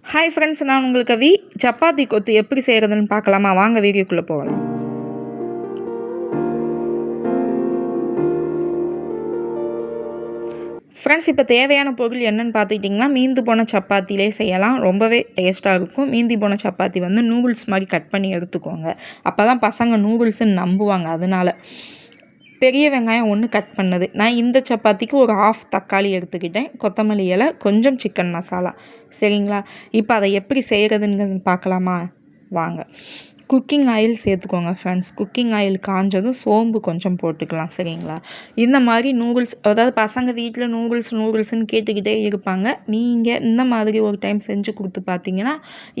Hi friends நான் உங்களுக்கு we chapati கொத்து எப்படி செய்கிறதுன்னு பார்க்கலாமா? வாங்க வீடியோக்குள்ளே போகலாம். ஃப்ரெண்ட்ஸ் இப்போ தேவையான பொருள் என்னென்னு பார்த்துக்கிட்டிங்கன்னா மீந்து போன சப்பாத்திலே செய்யலாம். ரொம்பவே டேஸ்ட்டாக இருக்கும். மீந்தி போன சப்பாத்தி வந்து நூடுல்ஸ் மாதிரி கட் பண்ணி எடுத்துக்கோங்க. அப்போ தான் பசங்க நூடுல்ஸுன்னு நம்புவாங்க. அதனால் பெரிய வெங்காயம் ஒன்று கட் பண்ணது. நான் இந்த சப்பாத்திக்கு ஒரு ஆஃப் தக்காளி எடுத்துக்கிட்டேன். கொத்தமல்லி இலை கொஞ்சம் சிக்கன் மசாலா சரிங்களா? இப்போ அதை எப்படி செய்கிறதுங்கிறது பார்க்கலாமா? வாங்க. குக்கிங் ஆயில் சேர்த்துக்கோங்க ஃப்ரெண்ட்ஸ் குக்கிங் ஆயில் காஞ்சதும் சோம்பு கொஞ்சம் போட்டுக்கலாம் சரிங்களா? இந்த மாதிரி நூடுல்ஸ் அதாவது பசங்க வீட்டில் நூடுல்ஸ் நூடுல்ஸ்னு கேட்டுக்கிட்டே இருப்பாங்க. நீங்கள் இந்த மாதிரி ஒரு டைம் செஞ்சு கொடுத்து பார்த்தீங்கன்னா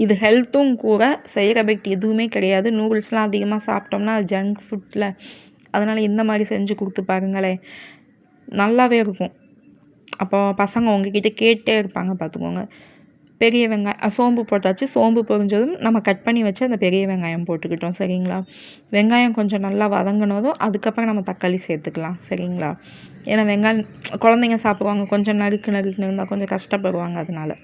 இது ஹெல்த்தும் கூட சைட் எஃபெக்ட் எதுவுமே கிடையாது. நூடுல்ஸ்லாம் அதிகமாக சாப்பிட்டோம்னா அது ஜங்க் ஃபுட்டில் அதனால் இந்த மாதிரி செஞ்சு கொடுத்து பாருங்களேன் நல்லாவே இருக்கும். அப்போ பசங்க உங்ககிட்ட கேட்டே இருப்பாங்க பார்த்துக்கோங்க. பெரிய வெங்காயம் சோம்பு போட்டாச்சு. சோம்பு பொரிஞ்சதும் நம்ம கட் பண்ணி வச்சு அந்த பெரிய வெங்காயம் போட்டுக்கிட்டோம் சரிங்களா? வெங்காயம் கொஞ்சம் நல்லா வதங்கினதும் அதுக்கப்புறம் நம்ம தக்காளி சேர்த்துக்கலாம் சரிங்களா? ஏன்னா வெங்காயம் குழந்தைங்க சாப்பிடுவாங்க கொஞ்சம் நறுக்கு நறுக்குன்னு இருந்தால் கொஞ்சம் கஷ்டப்படுவாங்க அதனால்.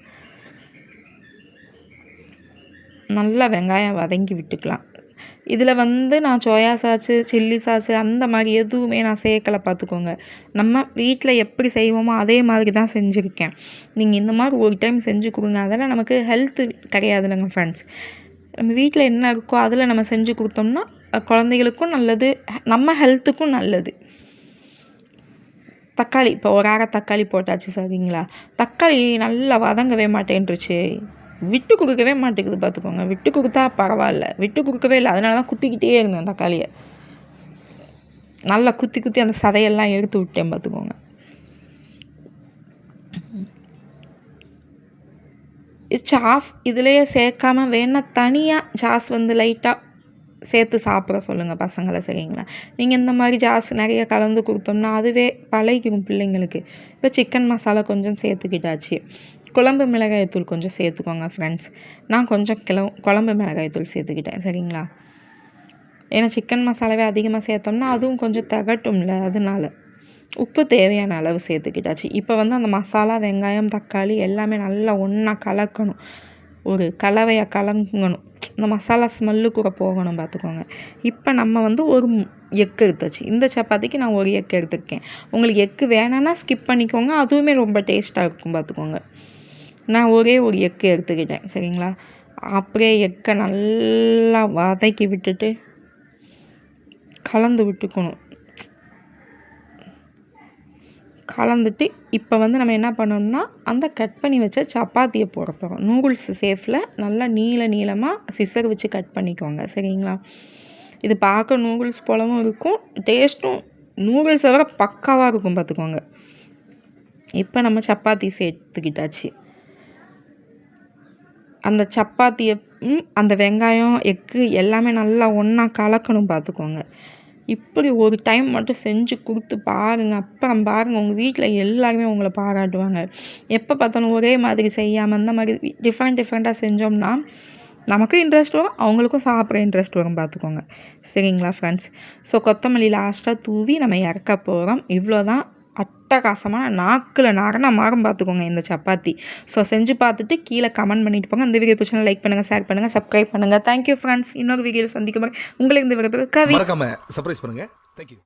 நல்லா வெங்காயம் வதங்கி விட்டுக்கலாம். இதில் வந்து நான் சோயா சாஸு சில்லி சாஸு அந்த மாதிரி எதுவுமே நான் சேர்க்கலை பார்த்துக்கோங்க. நம்ம வீட்டில் எப்படி செய்வோமோ அதே மாதிரி தான் செஞ்சுருக்கேன். நீங்கள் இந்த மாதிரி ஒரு டைம் செஞ்சு கொடுங்க. அதெல்லாம் நமக்கு ஹெல்த்து கிடையாதுலங்க ஃப்ரெண்ட்ஸ் நம்ம வீட்டில் என்ன இருக்கோ அதில் நம்ம செஞ்சு கொடுத்தோம்னா குழந்தைகளுக்கும் நல்லது நம்ம ஹெல்த்துக்கும் நல்லது. தக்காளி இப்போ ஒரு அரை தக்காளி போட்டாச்சு சரிங்களா? தக்காளி நல்லா வதங்கவே மாட்டேன்ருச்சு விட்டு கொடுக்கவே மாட்டேங்குது பார்த்துக்கோங்க. விட்டு கொடுத்தா பரவாயில்ல. விட்டு கொடுக்கவே இல்லை. அதனால தான் குத்திக்கிட்டே இருந்தேன் தக்காளியை நல்லா குத்தி குத்தி அந்த சதையெல்லாம் எடுத்து விட்டேன் பார்த்துக்கோங்க. சாஸ் இதுலேயே சேர்க்காம வேணால் தனியாக சாஸ் வந்து லைட்டாக சேர்த்து சாப்பிட சொல்லுங்கள் பசங்களை சரிங்களா? நீங்கள் இந்த மாதிரி ஜாஸ் நிறைய கலந்து கொடுத்தோம்னா அதுவே பழகிக்கும் பிள்ளைங்களுக்கு. இப்போ சிக்கன் மசாலா கொஞ்சம் சேர்த்துக்கிட்டாச்சு. குழம்பு மிளகாய்த்தூள் கொஞ்சம் சேர்த்துக்கோங்க ஃப்ரெண்ட்ஸ் நான் கொஞ்சம் கிள குழம்பு மிளகாய்த்தூள் சேர்த்துக்கிட்டேன் சரிங்களா? ஏன்னா சிக்கன் மசாலாவே அதிகமாக சேர்த்தோம்னா அதுவும் கொஞ்சம் தகட்டும்ல அதனால. உப்பு தேவையான அளவு சேர்த்துக்கிட்டாச்சு. இப்போ வந்து அந்த மசாலா வெங்காயம் தக்காளி எல்லாமே நல்லா ஒன்றா கலக்கணும். ஒரு கலவையாக கலங்கணும். இந்த மசாலா ஸ்மெல்லு கூட போகணும் பார்த்துக்கோங்க இப்போ நம்ம வந்து ஒரு எக்கு எடுத்தாச்சு. இந்த சப்பாத்திக்கு நான் ஒரு எக்கு எடுத்துருக்கேன். உங்களுக்கு எக்கு வேணான்னா ஸ்கிப் பண்ணிக்கோங்க. அதுவுமே ரொம்ப டேஸ்ட்டாக இருக்கும் பார்த்துக்கோங்க நான் ஒரே ஒரு எக்கு எடுத்துக்கிட்டேன் சரிங்களா? அப்படியே எக்கை நல்லா வதக்கி விட்டுட்டு கலந்து விட்டுக்கணும். கலந்துட்டு இப்போ வந்து நம்ம என்ன பண்ணணும்னா அந்த கட் பண்ணி வச்ச சப்பாத்தியை போட போகிறோம் நூடுல்ஸ் சேஃபில் நல்லா நீள நீளமாக சிசர் வச்சு கட் பண்ணிக்கோங்க சரிங்களா? இது பார்க்க நூடுல்ஸ் போலவும் இருக்கும் டேஸ்ட்டும் நூடுல்ஸை விட பக்காவாக இருக்கும் பார்த்துக்கோங்க. இப்போ நம்ம சப்பாத்தி சேர்த்துக்கிட்டாச்சு. அந்த சப்பாத்தியை அந்த வெங்காயம் எக்கு எல்லாமே நல்லா ஒன்றா கலக்கணும் பார்த்துக்கோங்க. இப்படி ஒரு டைம் மட்டும் செஞ்சு கொடுத்து பாருங்கள் அப்புறம் பாருங்கள் உங்கள் வீட்டில் எல்லாருமே உங்களை பாராட்டுவாங்க. எப்போ பார்த்தாலும் ஒரே மாதிரி செய்யாமல் இந்த மாதிரி டிஃப்ரெண்ட் டிஃப்ரெண்ட்டாக செஞ்சோம்னா நமக்கும் இன்ட்ரெஸ்ட் வரும் அவங்களுக்கும் சாப்பிட்ற இன்ட்ரெஸ்ட் வரும் பார்த்துக்கோங்க. சரிங்களா ஃப்ரெண்ட்ஸ் ஸோ கொத்தமல்லி லாஸ்ட்டாக தூவி நம்ம இறக்க போகிறோம் இவ்வளோ தான் அட்டகாசமான நாக்கில் நாரணம் மாறும் பார்த்துக்கோங்க இந்த சப்பாத்தி. ஸோ செஞ்சு பார்த்துட்டு கீழே கமெண்ட் பண்ணிட்டு போங்க. இந்த வீடியோ பிடிச்சா லைக் பண்ணுங்கள் ஷேர் பண்ணுங்கள் சப்ஸ்கிரைப் பண்ணுங்கள் தேங்க்யூ ஃப்ரெண்ட்ஸ் இன்னொரு வீடியோ சந்திக்கும் உங்களுக்கு இந்த வீடியோ கவி. சர்ப்ரைஸ் பண்ணுங்கள் தேங்க்யூ